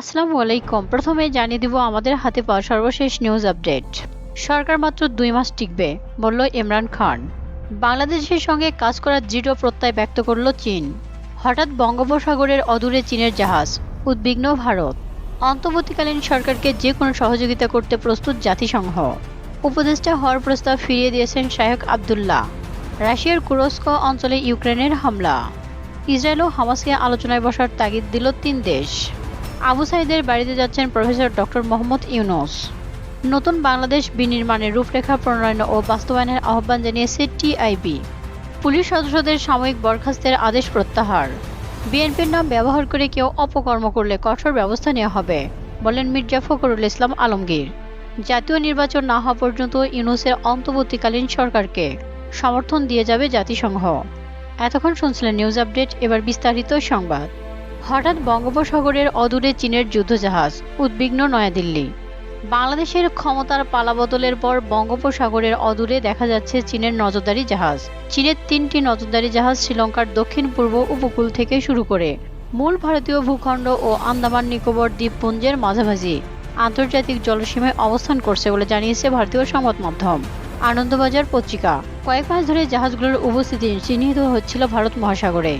আসসালামু আলাইকুম। প্রথমে জানিয়ে দিব আমাদের হাতে পাওয়া সর্বশেষ নিউজ আপডেট সরকার মাত্র দুই মাস টিকবে, বলল ইমরান খান। বাংলাদেশের সঙ্গে কাজ করার দৃঢ় প্রত্যয় ব্যক্ত করল চীন। হঠাৎ বঙ্গোপসাগরের অদূরে চীনের জাহাজ, উদ্বিগ্ন ভারত। অন্তর্বর্তীকালীন সরকারকে যে কোনো সহযোগিতা করতে প্রস্তুত জাতিসংঘ। উপদেষ্টা হওয়ার প্রস্তাব ফিরিয়ে দিয়েছেন শায়ক আবদুল্লাহ। রাশিয়ার কুরস্ক অঞ্চলে ইউক্রেনের হামলা। ইসরায়েল ও হামাসকে আলোচনায় বসার তাগিদ দিল তিন দেশ। আবু সাইদের বাড়িতে যাচ্ছেন প্রফেসর ডক্টর মোহাম্মদ ইউনুস। নতুন বাংলাদেশ বিনির্মাণের রূপরেখা প্রণয়ন ও বাস্তবায়নের আহ্বান জানিয়েছে টিআইবি। পুলিশ সদস্যদের সাময়িক বরখাস্তের আদেশ প্রত্যাহার। বিএনপির নাম ব্যবহার করে কেউ অপকর্ম করলে কঠোর ব্যবস্থা নেওয়া হবে, বলেন মির্জা ফখরুল ইসলাম আলমগীর। জাতীয় নির্বাচন না হওয়া পর্যন্ত ইউনুসের অন্তর্বর্তীকালীন সরকারকে সমর্থন দিয়ে যাবে জাতিসংঘ। এতক্ষণ শুনছিলেন নিউজ আপডেট, এবার বিস্তারিত সংবাদ। হঠাৎ বঙ্গোপসাগরের অদূরে চীনের যুদ্ধজাহাজ, উদ্বিগ্ন নয়াদিল্লি। বাংলাদেশের ক্ষমতার পালাবদলের পর বঙ্গোপসাগরের অদূরে দেখা যাচ্ছে চীনের নজরদারি জাহাজ। চীনের তিনটি নজরদারি জাহাজ শ্রীলঙ্কার দক্ষিণ, পূর্ব উপকূল থেকে শুরু করে। মূল ভারতীয় ভূখণ্ড ও আন্দামান নিকোবর দ্বীপপুঞ্জের মাঝামাঝি আন্তর্জাতিক জলসীমায় অবস্থান করছে বলে জানিয়েছে ভারতীয় সংবাদ মাধ্যম। আনন্দবাজার পত্রিকা। কয়েক মাস ধরে জাহাজগুলোর উপস্থিতি চিহ্নিত হচ্ছিল ভারত মহাসাগরে।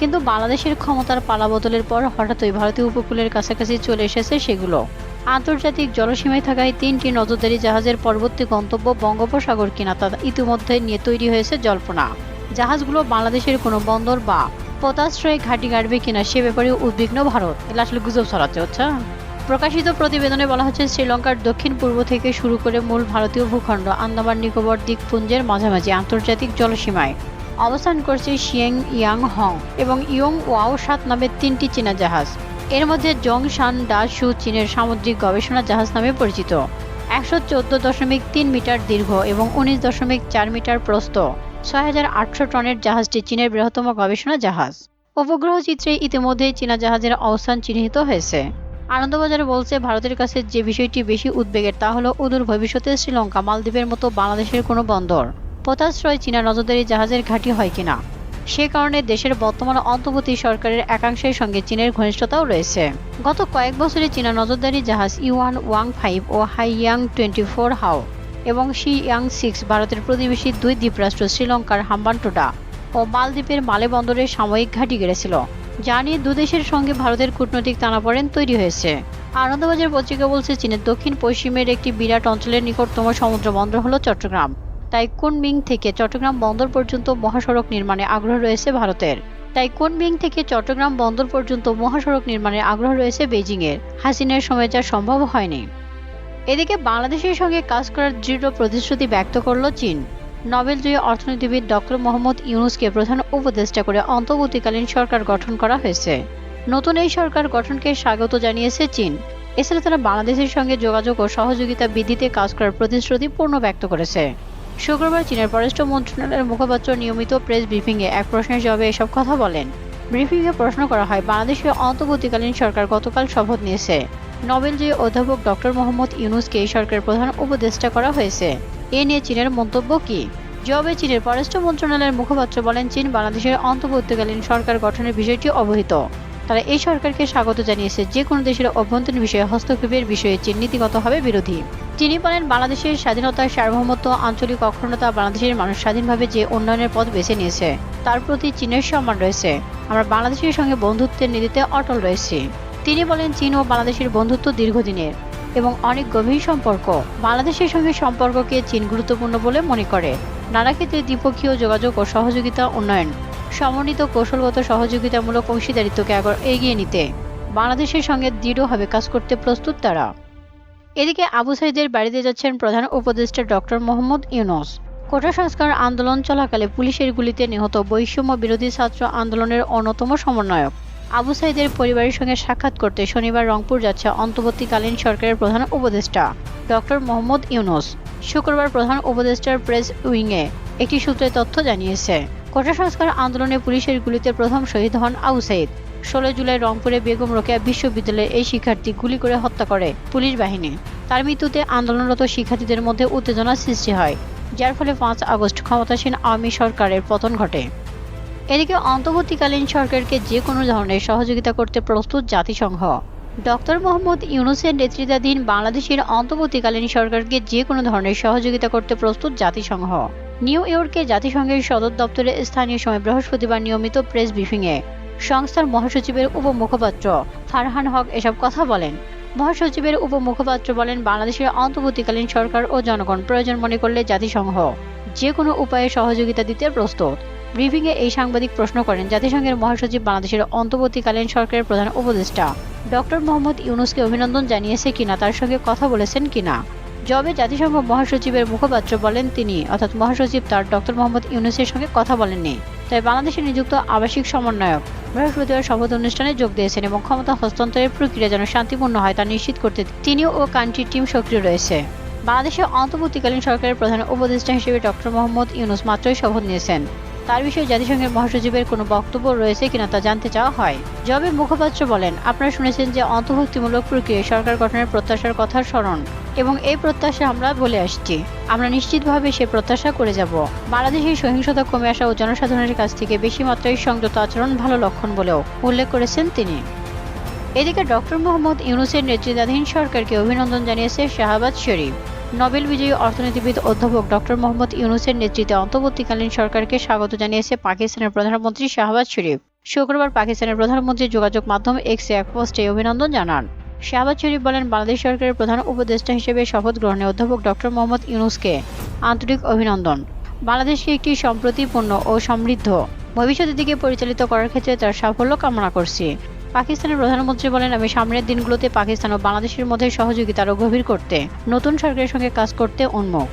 কিন্তু বাংলাদেশের ক্ষমতার পালাবদলের পর হঠাৎই ভারতীয় উপকূলের কাছাকাছি চলে এসেছে সেগুলো। আন্তর্জাতিক জলসীমায় থাকা এই তিনটি নজরদারি জাহাজের পরবর্তী গন্তব্য বঙ্গোপসাগর কিনা তা ইতিমধ্যে নিয়ে তৈরি হয়েছে জল্পনা। জাহাজগুলো বাংলাদেশের কোনো বন্দর বা পতাশ্রয়ে ঘাঁটি গাড়বে কিনা সে ব্যাপারে উদ্বিগ্ন ভারত। এটা আসলে গুজব ছড়াচ্ছে হচ্ছে প্রকাশিত প্রতিবেদনে বলা হচ্ছে, শ্রীলঙ্কার দক্ষিণ পূর্ব থেকে শুরু করে মূল ভারতীয় ভূখণ্ড আন্দামান নিকোবর দ্বীপপুঞ্জের মাঝামাঝি আন্তর্জাতিক জলসীমায়। অবস্থান করছে শিয়েং ইয়াং হং এবং ইয়ং ওয়াও সাত নামের তিনটি চীনা জাহাজ। এর মধ্যে জং শান ডা সু চীনের সামুদ্রিক গবেষণা জাহাজ নামে পরিচিত। একশো চোদ্দ দশমিক তিন মিটার দীর্ঘ এবং উনিশ দশমিক চার মিটার প্রস্ত ছয় হাজার আটশো টনের জাহাজটি চীনের বৃহত্তম গবেষণা জাহাজ। উপগ্রহ চিত্রে ইতিমধ্যেই চীনা জাহাজের অবস্থান চিহ্নিত হয়েছে। আনন্দবাজার বলছে, ভারতের কাছে যে বিষয়টি বেশি উদ্বেগের তা হলো অদূর ভবিষ্যতে শ্রীলঙ্কা, মালদ্বীপের মতো বাংলাদেশের কোনো বন্দর। পোতাশ্রয় চীনা নজরদারি জাহাজের ঘাঁটি হয় কিনা? সে কারণে দেশের বর্তমান অন্তর্বর্তী সরকারের একাংশের সঙ্গে চীনের ঘনিষ্ঠতাও রয়েছে। গত কয়েক বছরে চীনা নজরদারি জাহাজ ইউয়ান ওয়াং ফাইভ ও হাইয়াং টোয়েন্টি ফোর হাও এবং শি ইয়াং সিক্স ভারতের প্রতিবেশী দুই দ্বীপরাষ্ট্র শ্রীলঙ্কার হাম্বানটোডা ও মালদ্বীপের মালে বন্দরে সাময়িক ঘাঁটি গেড়েছিল, যা নিয়ে দুদেশের সঙ্গে ভারতের কূটনৈতিক টানাপোড়েন তৈরি হয়েছে। আনন্দবাজার পত্রিকা বলছে, চীনের দক্ষিণ পশ্চিমের একটি বিরাট অঞ্চলের নিকটতম সমুদ্র বন্দর হল চট্টগ্রাম। তাই কুনমিং থেকে চট্টগ্রাম বন্দর পর্যন্ত মহাসড়ক নির্মাণে আগ্রহ রয়েছে ভারতের। তাই কুনমিং থেকে চট্টগ্রাম বন্দর পর্যন্ত মহাসড়ক নির্মাণে আগ্রহ রয়েছে বেজিংয়ের হাসিনের সময় যা সম্ভব হয়নি। এদিকে বাংলাদেশের সঙ্গে কাজ করার দৃঢ় প্রতিশ্রুতি ব্যক্ত করল চীন। নোবেলজয়ী অর্থনীতিবিদ ডক্টর মোহাম্মদ ইউনুসকে প্রধান উপদেষ্টা করে অন্তর্বর্তীকালীন সরকার গঠন করা হয়েছে। নতুন এই সরকার গঠনকে স্বাগত জানিয়েছে চীন। এছাড়া তারা বাংলাদেশের সঙ্গে যোগাযোগ ও সহযোগিতা বৃদ্ধিতে কাজ করার প্রতিশ্রুতি পূর্ণ ব্যক্ত করেছে। শুক্রবার চীনের পররাষ্ট্র মন্ত্রণালয়ের মুখপাত্র নিয়মিত প্রেস ব্রিফিংয়ে এক প্রশ্নের জবাবে এসব কথা বলেন। ব্রিফিংয়ে প্রশ্ন করা হয়, বাংলাদেশের অন্তর্বর্তীকালীন সরকার গতকাল শপথ নিয়েছে। নোবেলজয়ী অধ্যাপক ডক্টর মোহাম্মদ ইউনুসকে এই সরকারের প্রধান উপদেষ্টা করা হয়েছে। এ নিয়ে চীনের মন্তব্য কি? জবাবে চীনের পররাষ্ট্র মন্ত্রণালয়ের মুখপাত্র বলেন, চীন বাংলাদেশের অন্তর্বর্তীকালীন সরকার গঠনের বিষয়টি অবহিত। তারা এই সরকারকে স্বাগত জানিয়েছে, যে কোনো দেশের অভ্যন্তরীণ বিষয়ে হস্তক্ষেপের বিষয়ে চীন নীতিগতভাবে বিরোধী। তিনি বলেন, বাংলাদেশের স্বাধীনতা সার্বভৌমত্ব, আঞ্চলিক অখণ্ডতা বাংলাদেশের মানুষ স্বাধীনভাবে যে উন্নয়নের পথ বেছে নিয়েছে, তার প্রতি চীনের সম্মান রয়েছে। আমরা বাংলাদেশের সঙ্গে বন্ধুত্বের নীতিতে অটল রয়েছি। তিনি বলেন, চীন ও বাংলাদেশের বন্ধুত্ব দীর্ঘদিনের এবং অনেক গভীর সম্পর্ক। বাংলাদেশের সঙ্গে সম্পর্ককে চীন গুরুত্বপূর্ণ বলে মনে করে। নানা ক্ষেত্রে দ্বিপক্ষীয় যোগাযোগ ও সহযোগিতা উন্নয়ন, সমন্বিত কৌশলগত সহযোগিতামূলক অংশীদারিত্বকে এগিয়ে নিতে বাংলাদেশের সঙ্গে দৃঢ়ভাবে কাজ করতে প্রস্তুত তারা। এদিকে আবু সাইদের বাড়িতে যাচ্ছেন প্রধান উপদেষ্টা ডক্টর মোহাম্মদ ইউনুস। কোটা সংস্কার আন্দোলন চলাকালে পুলিশের গুলিতে নিহত বৈষম্য বিরোধী ছাত্র আন্দোলনের অন্যতম সমন্বয়ক। আবু সাইদের পরিবারের সঙ্গে সাক্ষাৎ করতে শনিবার রংপুর যাচ্ছে অন্তর্বর্তীকালীন সরকারের প্রধান উপদেষ্টা ডক্টর মোহাম্মদ ইউনুস। শুক্রবার প্রধান উপদেষ্টার প্রেস উইংয়ে একটি সূত্রে তথ্য জানিয়েছে। কোটা সংস্কার আন্দোলনে পুলিশের গুলিতে প্রথম শহীদ হন আবু সাইদ। ষোলো জুলাই রংপুরে বেগম রোকেয়া বিশ্ববিদ্যালয়ের এই শিক্ষার্থী গুলি করে হত্যা করে পুলিশ বাহিনী। তার মৃত্যুতে আন্দোলনরত শিক্ষার্থীদের মধ্যে উত্তেজনা সৃষ্টি হয়, যার ফলে পাঁচ আগস্ট ক্ষমতাসীন আওয়ামী সরকারের পতন ঘটে। এদিকে অন্তর্বর্তীকালীন সরকারকে যে কোনো ধরনের সহযোগিতা করতে প্রস্তুত জাতিসংঘ। ডক্টর মোহাম্মদ ইউনুসের নেতৃত্বাধীন বাংলাদেশের অন্তর্বর্তীকালীন সরকারকে যে কোনো ধরনের সহযোগিতা করতে প্রস্তুত জাতিসংঘ। নিউ ইয়র্কে জাতিসংঘের সদর দপ্তরে স্থানীয় সময় বৃহস্পতিবার নিয়মিত প্রেস ব্রিফিংয়ে সংস্থার মহাসচিবের উপমুখপাত্র ফারহান হক এসব কথা বলেন। মহাসচিবের উপমুখপাত্র বলেন, বাংলাদেশের অন্তর্বর্তীকালীন সরকার ও জনগণ প্রয়োজন মনে করলে জাতিসংঘ যে কোনো উপায়ে সহযোগিতা দিতে প্রস্তুত। ব্রিফিংয়ে এই সাংবাদিক প্রশ্ন করেন, জাতিসংঘের মহাসচিব বাংলাদেশের অন্তর্বর্তীকালীন সরকারের প্রধান উপদেষ্টা। ডক্টর মোহাম্মদ ইউনুসকে অভিনন্দন জানিয়েছে কিনা, তার সঙ্গে কথা বলেছেন কিনা। জবে জাতিসংঘ মহাসচিবের মুখপাত্র বলেন তিনি, অর্থাৎ মহাসচিব তার ডক্টর মোহাম্মদ ইউনুসের সঙ্গে কথা বলেননি। তবে বাংলাদেশে নিযুক্ত আবাসিক সমন্বয়ক বৃহস্পতিবার শপথ অনুষ্ঠানে যোগ দিয়েছেন এবং ক্ষমতা হস্তান্তরের প্রক্রিয়া যেন শান্তিপূর্ণ হয় তা নিশ্চিত করতে তিনি ও কান্ট্রি টিম সক্রিয় রয়েছে। বাংলাদেশের অন্তর্বর্তীকালীন সরকারের প্রধান উপদেষ্টা হিসেবে ডক্টর মোহাম্মদ ইউনুস মাত্রই শপথ নিয়েছেন। তার বিষয়ে জাতিসংঘের মহাসচিবের কোনো বক্তব্য রয়েছে কিনা তা জানতে চাওয়া হয়। জবে মুখপাত্র বলেন, আপনারা শুনেছেন যে অন্তর্ভুক্তিমূলক প্রক্রিয়ায় সরকার গঠনের প্রত্যাশার কথা স্মরণ এবং এই প্রত্যাশা আমরা বলে আসছি। আমরা নিশ্চিতভাবে সে প্রত্যাশা করে যাব। বাংলাদেশের সহিংসতা কমে আসা ও জনসাধারণের কাছ থেকে বেশি মাত্রায় সংযত আচরণ ভালো লক্ষণ বলেও উল্লেখ করেছেন তিনি। এদিকে ডক্টর মোহাম্মদ ইউনুসের নেতৃত্বাধীন সরকারকে অভিনন্দন জানিয়েছে শাহবাজ শরীফ। নোবেল বিজয়ী অর্থনীতিবিদ অধ্যাপক ডক্টর মোহাম্মদ ইউনুসের নেতৃত্বে অন্তর্বর্তীকালীন সরকারকে স্বাগত জানিয়েছে পাকিস্তানের প্রধানমন্ত্রী শাহবাজ শরীফ। শুক্রবার পাকিস্তানের প্রধানমন্ত্রী যোগাযোগ মাধ্যম এক্সে এক পোস্টে অভিনন্দন জানান। শাহবাজ শরীফ বলেন, বাংলাদেশ সরকারের প্রধান উপদেষ্টা হিসেবে শপথ গ্রহণে অধ্যাপক ডক্টর মোহাম্মদ ইউনুসকে আন্তরিক অভিনন্দন। বাংলাদেশকে একটি সম্প্রতিপূর্ণ ও সমৃদ্ধ ভবিষ্যতের দিকে পরিচালিত করার ক্ষেত্রে তার সাফল্য কামনা করছি। পাকিস্তানের প্রধানমন্ত্রী বলেন, আমি সামনের দিনগুলোতে পাকিস্তান ও বাংলাদেশের মধ্যে সহযোগিতা আরও গভীর করতে, নতুন সরকারের সঙ্গে কাজ করতে উন্মুখ।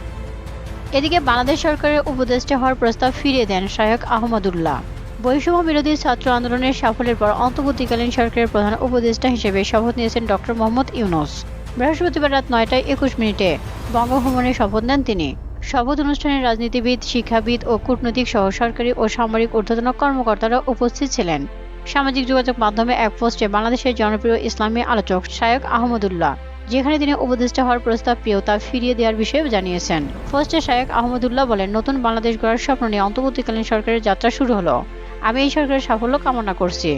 এদিকে বাংলাদেশ সরকারের উপদেষ্টা হওয়ার প্রস্তাব ফিরিয়ে দেন শায়ক আহমদুল্লাহ। বৈষম্য বিরোধী ছাত্র আন্দোলনের সাফল্যের পর অন্তর্বর্তীকালীন সরকারের প্রধান উপদেষ্টা হিসেবে শপথ নিয়েছেন ডক্টর মোহাম্মদ ইউনুস। বৃহস্পতিবার রাত নয়টায় একুশ মিনিটে বঙ্গভ্রমণে শপথ নেন তিনি। শপথ অনুষ্ঠানে রাজনীতিবিদ, শিক্ষাবিদ ও কূটনৈতিক সহ সরকারি ও সামরিক ঊর্ধ্বতন কর্মকর্তারা উপস্থিত ছিলেন। সামাজিক যোগাযোগ মাধ্যমে এক পোস্টে বাংলাদেশের জনপ্রিয় ইসলামী আলোচক শায়ক আহমদুল্লাহ, যেখানে তিনি উপদেষ্টা হওয়ার প্রস্তাব পেয়েও তা ফিরিয়ে দেওয়ার বিষয়ে জানিয়েছেন। পোস্টে শায়েক আহমদুল্লাহ বলেন, নতুন বাংলাদেশ গড়ার স্বপ্ন নিয়ে অন্তর্বর্তীকালীন সরকারের যাত্রা শুরু হলো। আমি এই সরকারের সাফল্য কামনা করছি।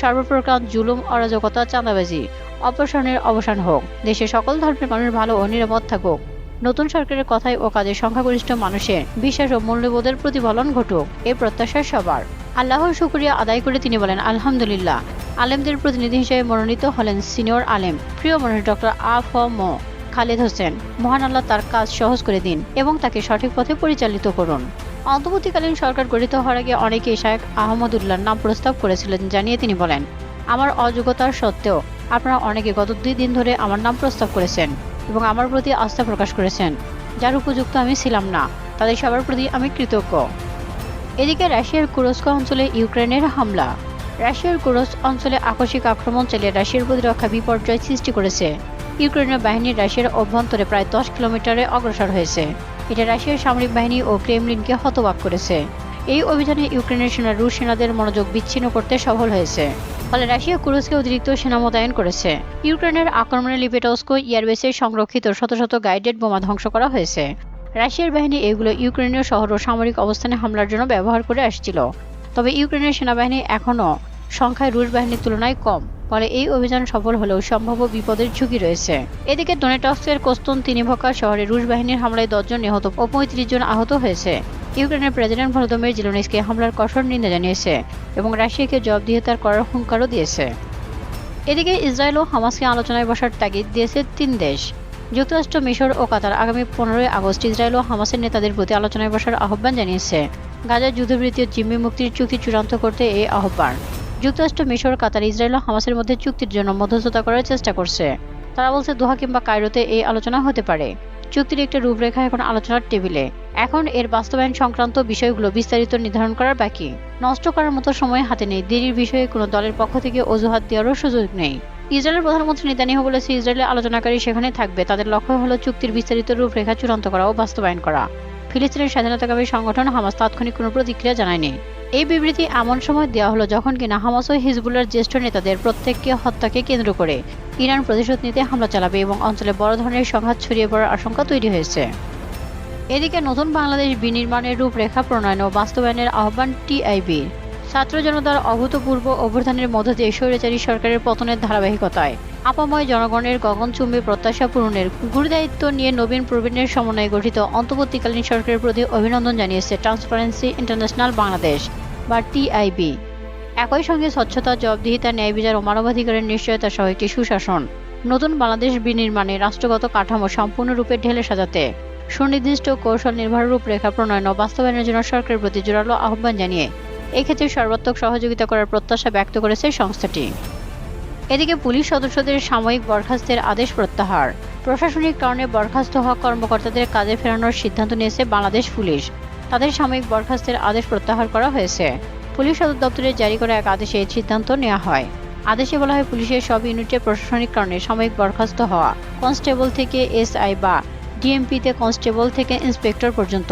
সর্বপ্রকার জুলুম, অরাজকতা, চাঁদাবাজি, অপসারণের অবসান হোক। দেশের সকল ধর্মের মানুষ ভালো ও নিরাপদ থাকুক। নতুন সরকারের কথায় ও কাজে সংখ্যাগরিষ্ঠ মানুষের বিশ্বাস ও মূল্যবোধের প্রতিফলন ঘটুক। এ প্রত্যাশা সবার। আল্লাহর শুক্রিয়া আদায় করে তিনি বলেন, আলহামদুলিল্লাহ, আলেমদের প্রতিনিধি হিসেবে মনোনীত হলেন সিনিয়র আলেম। প্রিয় মানুষ ডক্টর আ ফ ম খালেদ হোসেন। মহান আল্লাহ তার কাজ সহজ করে দিন এবং তাকে সঠিক পথে পরিচালিত করুন। অন্তর্বর্তীকালীন সরকার গঠিত হওয়ার আগে অনেকেই শায়েক আহমদুল্লাহর নাম প্রস্তাব করেছিলেন, জানিয়ে তিনি বলেন, আমার অযোগ্যতার সত্ত্বেও আপনারা অনেকে গত দুই দিন ধরে আমার নাম প্রস্তাব করেছেন এবং আমার প্রতি আস্থা প্রকাশ করেছেন। যার উপযুক্ত আমি ছিলাম না, তাদের সবার প্রতি আমি কৃতজ্ঞ। এদিকে রাশিয়ার কুরস্ক অঞ্চলে ইউক্রেনের হামলা। রাশিয়ার কুরস্ক অঞ্চলে আকস্মিক আক্রমণ চালিয়ে রাশিয়ার প্রতিরক্ষা বিপর্যয় সৃষ্টি করেছে। ইউক্রেনের বাহিনী রাশিয়ার অভ্যন্তরে প্রায় দশ কিলোমিটারে অগ্রসর হয়েছে। এটা রাশিয়ার সামরিক বাহিনী ও ক্রেমলিনকে হতবাক করেছে। এই অভিযানে ইউক্রেনের সেনা রুশ সেনাদের মনোযোগ বিচ্ছিন্ন করতে সফল হয়েছে। ফলে রাশিয়া কুরস্কে অতিরিক্ত সেনা মোতায়েন করেছে। ইউক্রেনের আক্রমণে লিপেটস্কো এয়ারবেসে সংরক্ষিত শত শত গাইডেড বোমা ধ্বংস করা হয়েছে। রাশিয়ার বাহিনী এগুলো ইউক্রেনীয় শহর ও সামরিক অবস্থানে হামলার জন্য ব্যবহার করে আসছিল। তবে ইউক্রেনের সেনাবাহিনী এখনও সংখ্যায় রুশ বাহিনীর তুলনায় কম, ফলে এই অভিযান সফল হলেও সম্ভাব্য বিপদের ঝুঁকি রয়েছে। এদিকে ডোনেটস্কের কোস্তন তিনিভকা শহরে রুশ বাহিনীর হামলায় দশজন নিহত ও পঁয়ত্রিশ জন আহত হয়েছে। ইউক্রেনের প্রেসিডেন্ট ভলোদমির জিলোনিসকে হামলার কঠোর নিন্দা জানিয়েছে এবং রাশিয়াকে জবাবদিহিতার করার হুঙ্কারও দিয়েছে। এদিকে ইসরায়েল ও হামাসকে আলোচনায় বসার তাগিদ দিয়েছে তিন দেশ। যুক্তরাষ্ট্র, মিশর ও কাতার আগামী পনেরোই আগস্ট ইসরায়েল ও হামাসের নেতাদের প্রতি আলোচনায় বসার আহ্বান জানিয়েছে। গাজার যুদ্ধবৃত্তীয় জিম্মি মুক্তির চুক্তি চূড়ান্ত করতে এই আহ্বান। যুক্তরাষ্ট্র, মিশর, কাতার, ইসরায়েল ও হামাসের মধ্যে চুক্তির জন্য মধ্যস্থতা করার চেষ্টা করছে। তারা বলছে, দোহা কিংবা কায়রোতে এই আলোচনা হতে পারে। চুক্তির একটি রূপরেখা এখন আলোচনার টেবিলে। এখন এর বাস্তবায়ন সংক্রান্ত বিষয়গুলো বিস্তারিত নির্ধারণ করার বাকি। নষ্ট করার মতো সময় হাতে নেই। দেরির বিষয়ে কোনো দলের পক্ষ থেকে অজুহাত দেওয়ারও সুযোগ নেই। ইসরায়েলের প্রধানমন্ত্রী নেতানিয়াহু বলেছে ইসরায়েলের আলোচনাকারী সেখানে থাকবে। তাদের লক্ষ্য হলো চুক্তির বিস্তারিত রূপরেখা চূড়ান্ত করা ও বাস্তবায়ন করা। ফিলিস্তিনের স্বাধীনতাকামী সংগঠন হামাস তাৎক্ষণিক কোনো প্রতিক্রিয়া জানায়নি। এই বিবৃতি এমন সময় দেওয়া হলো যখন কিনা হামাস ও হিজবুল্লার জ্যেষ্ঠ নেতাদের প্রত্যেককে হত্যাকে কেন্দ্র করে ইরান প্রতিশোধ নিতে হামলা চালাবে এবং অঞ্চলে বড় ধরনের সংঘাত ছড়িয়ে পড়ার আশঙ্কা তৈরি হয়েছে। এদিকে নতুন বাংলাদেশ বিনির্মাণের রূপরেখা প্রণয়ন ও বাস্তবায়নের আহ্বান টিআইবির ছাত্র জনতার অভূতপূর্ব অভ্যুত্থানের মধ্য দিয়ে স্বৈরাচারী সরকারের পতনের ধারাবাহিকতায় আপাময় জনগণের গগনচুম্বী প্রত্যাশা পূরণের গুরুদায়িত্ব নিয়ে নবীন প্রবীণের সমন্বয়ে গঠিত অন্তর্বর্তীকালীন সরকারের প্রতি অভিনন্দন জানিয়েছে ট্রান্সপারেন্সি ইন্টারন্যাশনাল বাংলাদেশ, বা টিআইবি একই সঙ্গে স্বচ্ছতা, জবাবদিহিতা, ন্যায় বিচার ও মানবাধিকারের নিশ্চয়তা সহ একটি সুশাসন। নতুন বাংলাদেশ বিনির্মাণে রাষ্ট্রগত কাঠামো সম্পূর্ণরূপে ঢেলে সাজাতে সুনির্দিষ্ট কৌশল নির্ভর রূপরেখা প্রণয়ন ও বাস্তবায়নের জন্য সরকারের প্রতি জোরালো আহ্বান জানিয়ে এক্ষেত্রে সর্বাত্মক সহযোগিতা করার প্রত্যাশা ব্যক্ত করেছে সংস্থাটি। এদিকে পুলিশ সদস্যদের সাময়িক বরখাস্তের আদেশ প্রত্যাহার। প্রশাসনিক কারণে বরখাস্ত হওয়া কর্মকর্তাদের কাজে ফেরানোর সিদ্ধান্ত নিয়েছে বাংলাদেশ পুলিশ। তাদের সাময়িক বরখাস্তের আদেশ প্রত্যাহার করা হয়েছে। পুলিশ সদর দপ্তরে জারি করা এক আদেশে এই সিদ্ধান্ত নেওয়া হয়। আদেশে বলা হয় পুলিশের সব ইউনিটে প্রশাসনিক কারণে সাময়িক বরখাস্ত হওয়া কনস্টেবল থেকে এসআই বা ডিএমপিতে কনস্টেবল থেকে ইন্সপেক্টর পর্যন্ত।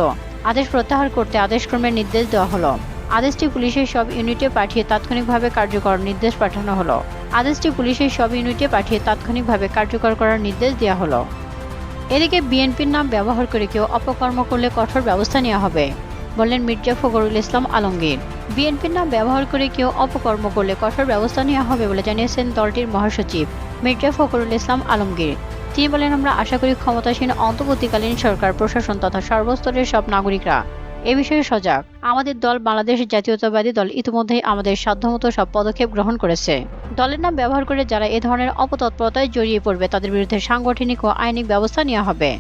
আদেশ প্রত্যাহার করতে আদেশক্রমের নির্দেশ দেওয়া হলো। আদেশটি পুলিশের সব ইউনিটে পাঠিয়ে তাৎক্ষণিকভাবে কার্যকর নির্দেশ পাঠানো হলো। আদেশটি পুলিশের সব ইউনিটে পাঠিয়ে তাৎক্ষণিকভাবে কার্যকর করার নির্দেশ দেওয়া হলো। এদিকে বিএনপির নাম ব্যবহার করে কেউ অপকর্ম করলে কঠোর ব্যবস্থা নেওয়া হবে, বললেন মির্জা ফখরুল ইসলাম আলমগীর। বিএনপির নাম ব্যবহার করে কেউ অপকর্ম করলে কঠোর ব্যবস্থা নেওয়া হবে বলে জানিয়েছেন দলটির মহাসচিব মির্জা ফখরুল ইসলাম আলমগীর। তিনি বলেন, আমরা আশা করি ক্ষমতাসীন অন্তর্বর্তীকালীন সরকার, প্রশাসন তথা সর্বস্তরের সব নাগরিকরা এ বিষয়ে সজাগ। আমাদের দল বাংলাদেশ জাতীয়তাবাদী দল ইতিমধ্যেই আমাদের সাধ্যমতো সব পদক্ষেপ গ্রহণ করেছে। দলের নাম ব্যবহার করে যারা এ ধরনের অপতৎপরতায় জড়িয়ে পড়বে, তাদের বিরুদ্ধে সাংগঠনিক ও আইনিক ব্যবস্থা নেওয়া হবে।